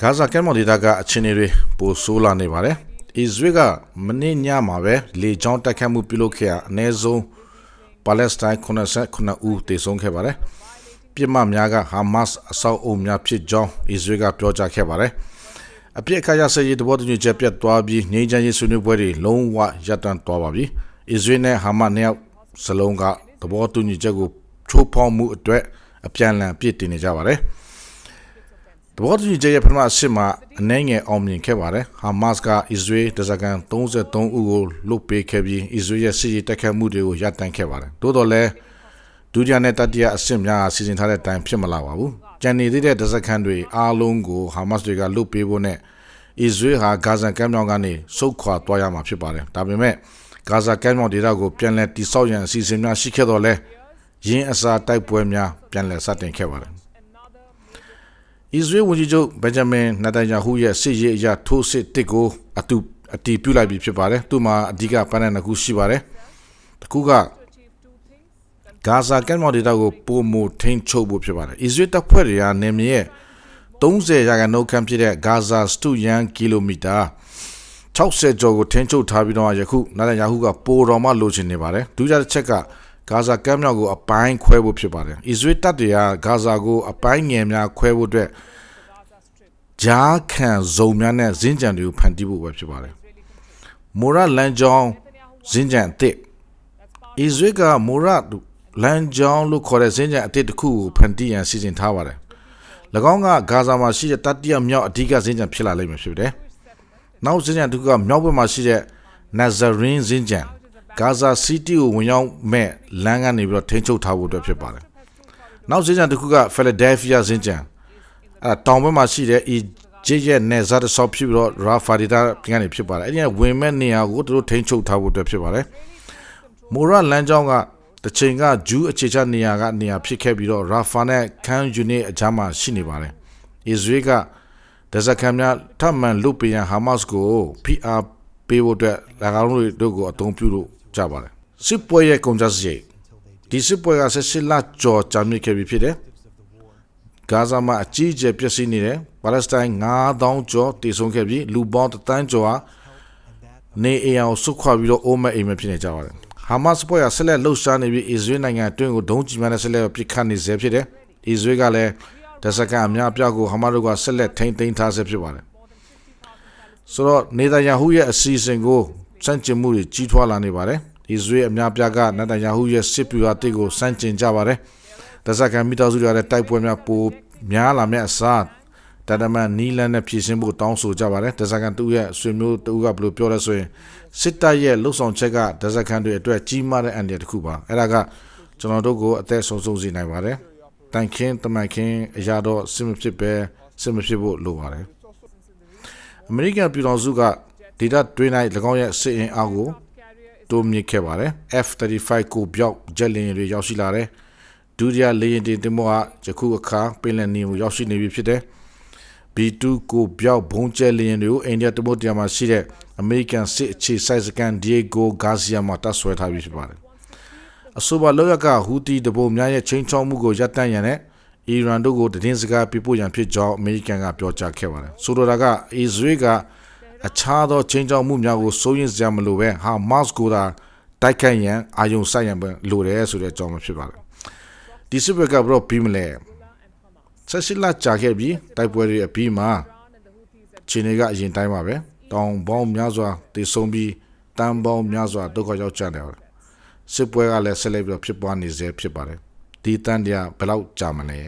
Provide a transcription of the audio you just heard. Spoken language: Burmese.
ဂါဇာကမ်းမြောင်ဒေသကအခြေအနေတွေပိုဆိုးလာနေပါတယ်။အစ္စရေးကမနေ့ညမှာပဲလေကြောင်းတိုက်ခတ်မှုပြုလုပ်ခဲ့ရအနည်းဆုံးပါလက်စတိုင်း89ဦးသေဆုံးခဲ့ပါတယ်။ပြစ်မှတ်များကဟာမတ်စ်အဆောက်အုံများဖြစ်ကြောင်းအစ္စရေးကပြောကြားခဲ့ပါတယ်။အပြစ်အခါရဆက်ရေးတဘောတူညီချက်ပြတ်သွားပြီးငြိမ်းချမ်းရေးဆွေးနွေးပွဲတွေလုံးဝရပ်တန့်သွားပါပြီ။အစ္စရေးနဲ့ဟာမတ်နှစ်ယောက်စလုံးကတဘောတူညီချက်ကိုချိုးဖောက်မှုအတွက်အပြန်အလှန်ပြစ်တင်နေကြပါတယ်။တ ဘောတူညီချက်ရဲ့ပထမအဆင့်မှာအနှဲငယ်အောင်မြင်ခဲ့ပါတယ်။ဟာမတ်စ်ကအစ္စရေးတစကန်33ဦးကိုလုတ်ပေးခဲ့ပြီးအစ္စရေးရဲ့စစ်ရေးတိုက်ခတ်မှုတွေကိုရပ်တန့်ခဲ့ပါတယ်။သို့တော်လည်းဒုတိယနဲ့တတိယအဆင့်များစီစဉ်ထားတဲ့အတိုင်းဖြစ်မလာပါဘူး။ကြံနေသေးတဲ့တစကန်တွေအားလုံးကိုဟာမတ်စ်တွေကလုတ်ပေးဖို့နဲ့အစ္စရေးဟာဂါဇန်ကမ်းမြောင်ကနေဆုတ်ခွာသွားရမှာဖြစ်ပါတယ်။ဒါပေမဲ့ဂါဇာကမ်းမြောင်ဒေသကိုပြန်လည်တိဆောက်ရန်အစီအစဉ်များရှိခဲ့တော့လဲရင်းအစာတိုက်ပွဲများပြန်လည်စတင်ခဲ့ပါတယ်။ အစ္စရေးဝန်ကြီးချုပ်ဘင်ဂျမင်နတန်ယာဟုရဲ့စစ်ရေးအရာထိုးစစ်တစ်ကိုအတူအတီးပြုတ်လိုက်ပြီဖြစ်ပါတယ်။သူ့မှာအဓိကပန်းတဲ့နှစ်ခုရှိပါတယ်။တစ်ခုကဂါဇာကမ်းမြောင်ဒေသကိုပုံမထိန်ချုပ်ဖို့ဖြစ်ပါတယ်။အစ္စရေးတပ်ဖွဲ့တွေကနေမြေရဲ့30ရာခိုင်နှုန်းခန့်ဖြစ်တဲ့ဂါဇာစတူယန်ကီလိုမီတာ60ကျော်ကိုထိန်းချုပ်ထားပြီးတော့ယခုနာတန်ယာဟုကပိုတော်မှလိုချင်နေပါတယ်။ဒုတိယတစ်ချက်က ဂါဇာကမ်းမြောင်ကိုအပိုင်းခွဲဖို့ဖြစ်ပါတယ်။အစ္စရေးတပ်တွေကဂါဇာကိုအပိုင်းငယ်များခွဲဖို့အတွက်ဂျားခံဇုံများနဲ့ဇင်းကြံတွေကိုဖန်တီးဖို့ပဲဖြစ်ပါတယ်။မိုရာလန်ဂျောင်းဇင်းကြံအစ်စ်အစ္စရေးကမိုရာလန်ဂျောင်းလို့ခေါ်တဲ့ဇင်းကြံအစ်စ်တစ်ခုကိုဖန်တီးရန်စီစဉ်ထားပါတယ်။၎င်းကဂါဇာမှာရှိတဲ့တတိယမြောက်အဓိကဇင်းကြံဖြစ်လာလိမ့်မယ်ဖြစ်တယ်။နောက်ဇင်းကြံတစ်ခုကမြောက်ဘက်မှာရှိတဲ့ Nazarene ဇင်းကြံ ဂါဇာစီးတီးကိုဝင်ရောက်မဲ့လမ်းကနေပြီးတော့ထိန်းချုပ်ထားဖို့အတွက်ဖြစ်ပါတယ်။နောက်ဇင်းကြံတစ်ခုက Philadelphia ဇင်းကြံအဲတောင်ဘက်မှာရှိတဲ့ Egypt ရဲ့နယ်စပ်ဆောက်ဖြစ်ပြီးတော့ Rafah ဒေသကနေဖြစ်ပါတယ်။အဲဒီကဝင်မဲ့နေရာကိုသူတို့ထိန်းချုပ်ထားဖို့အတွက်ဖြစ်ပါတယ်။မိုရလမ်းကြောင်းကတချိန်ကဂျူးအခြေချနေရာကနေရာဖြစ်ခဲ့ပြီးတော့ Rafah နဲ့ Khan Yunis အကြားမှာရှိနေပါတယ်။ Israel ကဒဇက်ခံများထပ်မံလုပေးရန် Hamas ကို PR ပေးဖို့အတွက်၎င်းတို့ကိုအသုံးပြုလို့ ကြပါတယ်စစ်ပွဲရဲ့ကုန်ကြစရိတ်ဒီစစ်ပွဲကဆက်ရှစ်လကျော်ကြာမြင့်ခဲ့ပြီဖြစ်တယ်ဂါဇာမှာအကြီးအကျယ်ပျက်စီးနေတယ်ပါလက်စတိုင်း9000ကျော်တည်ဆုံခဲ့ပြီးလူပေါင်းတန်းကျော်ဟာနေအိမ်အောင်ဆုတ်ခွာပြီးတော့အိုးမဲ့အိမ်မဲ့ဖြစ်နေကြပါတယ်ဟာမတ်စ်ပွဲကဆက်လက်လှုပ်ရှားနေပြီးအစ္စရေးနိုင်ငံအတွင်းကိုဒုံးကျည်များနဲ့ဆက်လက်ပစ်ခတ်နေစေဖြစ်တယ်အစ္စရေးကလည်းဒဇက်ကန်အများအပြားကိုဟာမတ်တို့ကဆက်လက်ထိန်းသိမ်းထားဆဲဖြစ်ပါတယ်ဆိုတော့နေတန်ယာဟုရဲ့အစီအစဉ်ကို စန့်ကျင်မှုတွေကြီးထွားလာနေပါတယ်။အစ္စရေးအများပြားကနတန်ယာဟုရဲ့စစ်ပြူဟာတိတ်ကိုစန့်ကျင်ကြပါတယ်။တဇက်ကန်မိသားစုတွေရဲ့တိုက်ပွဲများပိုများလာမယ့်အစားတဒမန်နီလန်နဲ့ပြည်စင်းဖို့တောင်းဆိုကြပါတယ်။တဇက်ကန်တူရဲ့ဆွေမျိုးတူကဘယ်လိုပြောလဲဆိုရင်စစ်တပ်ရဲ့လှုပ်ဆောင်ချက်ကတဇက်ကန်တွေအတွက်ကြီးမားတဲ့အန်ဒီတစ်ခုပါ။အဲ့ဒါကကျွန်တော်တို့ကိုအသက်ဆုံးဆုံးစေနိုင်ပါတယ်။တန်ခင်းတမန်ခင်းအရာတော့စစ်မဖြစ်ပဲစစ်မဖြစ်ဖို့လိုပါတယ်။အမေရိကန်ပြည်တော်စုက ဒေတာတွင်း၌၎င်းရဲ့စစ်အင်အားကိုတိုးမြင့်ခဲ့ပါတယ် F35 ကိုပြောက်ဂျက်လင်းတွေရောက်ရှိလာတယ်ဒုတိယလေယာဉ်တင်တင်မောကယခုအခါပင်လယ်နီကိုရောက်ရှိနေပြီဖြစ်တယ် B2 ကိုပြောက်ဘုံကျဲလျင်တွေကိုအိန္ဒိယတမုတ်တရားမှာရှိတဲ့အမေရိကန်စစ်အခြေစိုက်စကန်ဒီယေဂိုဂါဇီယာမှာတပ်ဆွဲထားပြီးဖြစ်ပါတယ်။အဆိုပါလောက်ရကဟူတီတပုံများရဲ့ချင်းချောင်းမှုကိုရပ်တန့်ရန်နဲ့အီရန်တို့ကိုတည်င်းစကားပြပို့ရန်ဖြစ်ကြောင်းအမေရိကန်ကပြောကြားခဲ့ပါတယ်။ဆိုလိုတာကအစ္စရေးက အခြားသောချင်းချောင်းမှုများကိုစိုးရင်စရာမလိုပဲဟာမတ်ကိုသာတိုက်ခိုက်ရန်အာယုံစိုက်ရန်ပဲလိုတယ်ဆိုတဲ့အကြောင်းပဲဖြစ်ပါတယ်။ဒီစစ်ဘက်ကဘရောပြီးမလဲဆက်ရှိလာကြာခဲ့ပြီးတိုက်ပွဲတွေအပြီးမှာခြေနေကအရင်တိုင်းပါပဲတောင်ပေါင်းများစွာတည်ဆုံပြီးတန်ပေါင်းများစွာဒုက္ခရောက်ကြတယ်စစ်ပွဲကလည်းဆက်လက်ပြီးဖြစ်ပွားနေစေဖြစ်ပါတယ်ဒီတန်တရားဘယ်လောက်ကြာမလဲ